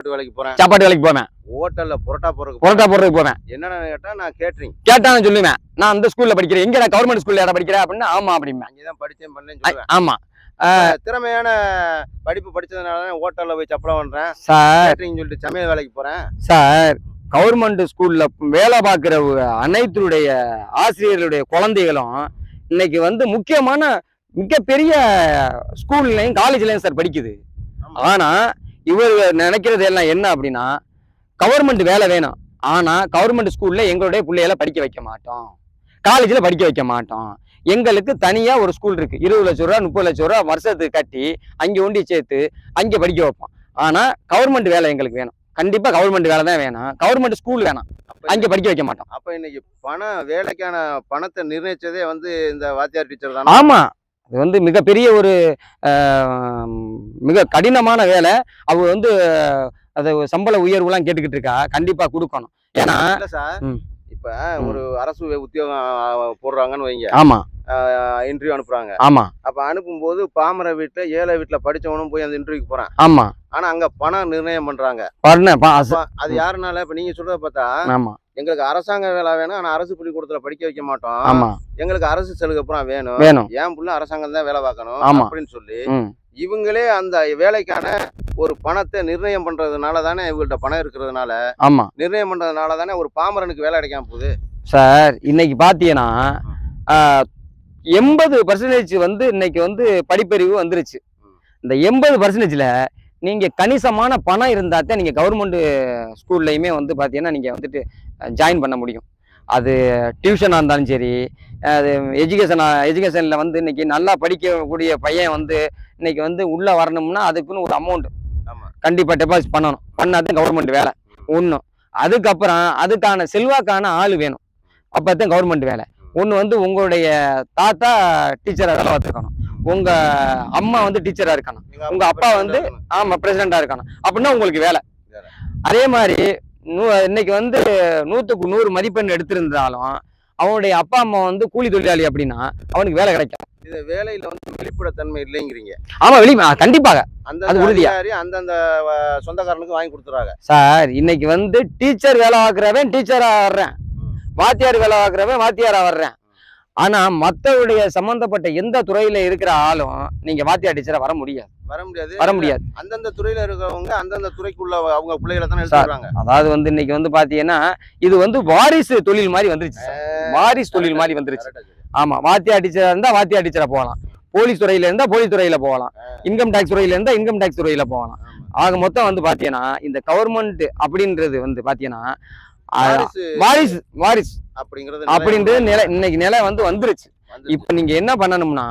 சாப்பாட்டு வேலைக்கு போறேன். சாப்பாட்டு வேலைக்கு போவேன். ஹோட்டல்ல புரோட்டா போறதுக்கு புரோட்டா போடுறதுக்கு போவேன். என்னன்னு கேட்டா நான் கேட்டரிங் கேட்டா நான் சொல்லுவேன். நான் அந்த ஸ்கூல்ல படிக்கிறேன். எங்க நான் கவர்மெண்ட் ஸ்கூல்ல யாரா படிக்கிறேன் அப்படின்னா? ஆமா அப்படிம்பேன். அங்கேதான் படிச்சேன் ஆமா. திறமையான படிப்பு படிச்சதுனால தான் ஹோட்டல்ல போய் சப்பளம் பண்றேன். சார். சொல்லிட்டு சமையல் வேலைக்கு போறேன். சார் கவர்மெண்ட் ஸ்கூல்ல வேலை பார்க்குற அனைத்துடைய ஆசிரியர்களுடைய குழந்தைகளும் இன்னைக்கு வந்து முக்கியமான மிகப்பெரிய ஸ்கூல்லையும் காலேஜ்லயும் சார் படிக்குது. ஆமா. இவர் நினைக்கிறது எல்லாம் என்ன அப்படின்னா கவர்மெண்ட் வேலை வேணும். ஆனா கவர்மெண்ட் ஸ்கூல்ல எங்களுடைய பிள்ளைகளை படிக்க வைக்க மாட்டோம். காலேஜ்ல படிக்க வைக்க மாட்டோம். எங்களுக்கு தனியா ஒரு ஸ்கூல் இருக்கு. இருபது லட்ச ரூபா முப்பது லட்ச ரூபா வருஷத்துக்கு கட்டி அங்கே ஒண்டி சேர்த்து அங்கே படிக்க வைப்போம். ஆனா கவர்மெண்ட் வேலை எங்களுக்கு வேணும். கண்டிப்பா கவர்மெண்ட் வேலை தான் வேணும். கவர்மெண்ட் ஸ்கூல் வேணாம். அங்கே படிக்க வைக்க மாட்டோம். அப்ப இன்னைக்கு பணம் வேலைக்கான பணத்தை நிர்ணயிச்சதே வந்து இந்த வாத்தியார் டீச்சர் தானே? ஆமா. அது வந்து மிகப்பெரிய ஒரு மிக கடினமான வேலை. அவ வந்து அது சம்பள உயர்வுலாம் கேட்டுக்கிட்டு இருக்கா. கண்டிப்பா கொடுக்கணும். ஏன்னா சார். இப்ப ஒரு அரசு உத்தியோகம் போடுறாங்கன்னு வைங்க. ஆமா. இன்டர்வியூ அனுப்புறாங்க. ஆமா. அப்ப அனுப்பும்போது பாமர வீட்டுல ஏழை வீட்டுல படிச்சவனும் போய் அந்த இன்டர்வியூக்கு போறான். ஆமா. ஆனா அங்க பணம் நிர்ணயம் பண்றாங்க. அது யாருனால? இப்ப நீங்க சொல்றத பார்த்தா ஆமா. எங்களுக்கு அரசாங்க வேலை வேணும். ஆனா அரசு பள்ளிக்கூடத்துல படிக்க வைக்க மாட்டோம். ஆமா. எங்களுக்கு அரசு சலுகை அப்புறம் வேணும். வேணும். என் புள்ள அரசாங்கம் தான் வேலை பார்க்கணும். அப்படின்னு சொல்லி இவங்களே அந்த வேலைக்கான ஒரு பணத்தை நிர்ணயம் பண்றதுனால தானே இவங்கள்ட்ட பணம் இருக்கிறதுனால ஆமா. நிர்ணயம் பண்றதுனால தானே ஒரு பாமரனுக்கு வேலை கிடைக்காம போகுது. சார் இன்னைக்கு பாத்தீங்கன்னா எண்பது பர்சன்டேஜ் வந்து இன்னைக்கு வந்து படிப்பறிவு வந்துருச்சு. இந்த எண்பது பர்சன்டேஜ்ல நீங்க கணிசமான பணம் இருந்தா தான் நீங்க கவர்மெண்ட் ஸ்கூல்லையுமே வந்து பாத்தீங்கன்னா நீங்க வந்துட்டு ஜாயின் பண்ண முடியும். அது டியூஷனாக இருந்தாலும் சரி அது எஜுகேஷன் எஜுகேஷனில் வந்து இன்னைக்கு நல்லா படிக்கக்கூடிய பையன் வந்து இன்னைக்கு வந்து உள்ளே வரணும்னா அதுக்குன்னு ஒரு அமௌண்ட் கண்டிப்பாக டெபாசிட் பண்ணணும். பண்ணாதான் கவர்மெண்ட் வேலை. ஒன்றும் அதுக்கப்புறம் அதுக்கான செல்வாக்கான ஆள் வேணும். அப்போ தான் கவர்மெண்ட் வேலை. ஒன்று வந்து உங்களுடைய தாத்தா டீச்சராக வேலை பார்த்துருக்கணும். உங்கள் அம்மா வந்து டீச்சராக இருக்கணும். உங்க அப்பா வந்து ஆமா பிரசிடண்டா இருக்கணும். அப்படின்னா உங்களுக்கு வேலை. அதே மாதிரி நூ- இன்னைக்கு வந்து நூத்துக்கு நூறு மதிப்பெண் எடுத்திருந்தாலும் அவனுடைய அப்பா அம்மா வந்து கூலி தொழிலாளி அப்படின்னா அவனுக்கு வேலை கிடைக்கும். இது வேலையில வந்து வெளிப்படைத்தன்மை இல்லைங்கிறீங்க. ஆமா வெளி கண்டிப்பாக. அந்த அது உறுதியா. அந்தந்த வ- சொந்தக்காரனுக்கு வாங்கி கொடுத்துறாங்க. சார் இன்னைக்கு வந்து டீச்சர் வேலை பார்க்குறவன் டீச்சரா வர்றேன் வாத்தியார் வேலை பார்க்குறவன் வாத்தியாரா வர்றேன். ஆனா மத்தவுடைய சம்பந்தப்பட்ட எந்த துறையில இருக்கிற ஆளும் நீங்க வாத்தியார் டீச்சரா வர முடியாது. வர முடியாது. வர முடியாது. அந்தந்த துறையில இருக்கிறவங்க அந்தந்த துறைக்குள்ள அவங்க பிள்ளைகளை தானே சார். எடுத்துக்கிறாங்க. அதாவது வந்து இன்னைக்கு வந்து பாத்தீங்கன்னா இது வந்து வாரிசு தொழில் மாதிரி வந்துருச்சு. வாரிசு தொழில் மாதிரி வந்துருச்சு. கரெக்டா சொல்லு. ஆமா வாத்தியார் டீச்சரா இருந்தா வாத்தியார் டீச்சரா போகலாம். போலீஸ் துறையில இருந்தா போலீஸ் துறையில போகலாம். இன்கம் டாக்ஸ் துறையில இருந்தா இன்கம் டாக்ஸ் துறையில போகலாம். ஆக மொத்தம் வந்து பாத்தீங்கன்னா இந்த கவர்மெண்ட் அப்படின்றது வந்து பாத்தீங்கன்னா ஆ, வாரிசு. வாரிசு வாரிசு. அப்படிங்கிறது அப்படின்றது நிலை இன்னைக்கு நிலை வந்து வந்துருச்சு. வந்து இப்ப நீங்க என்ன பண்ணணும்னா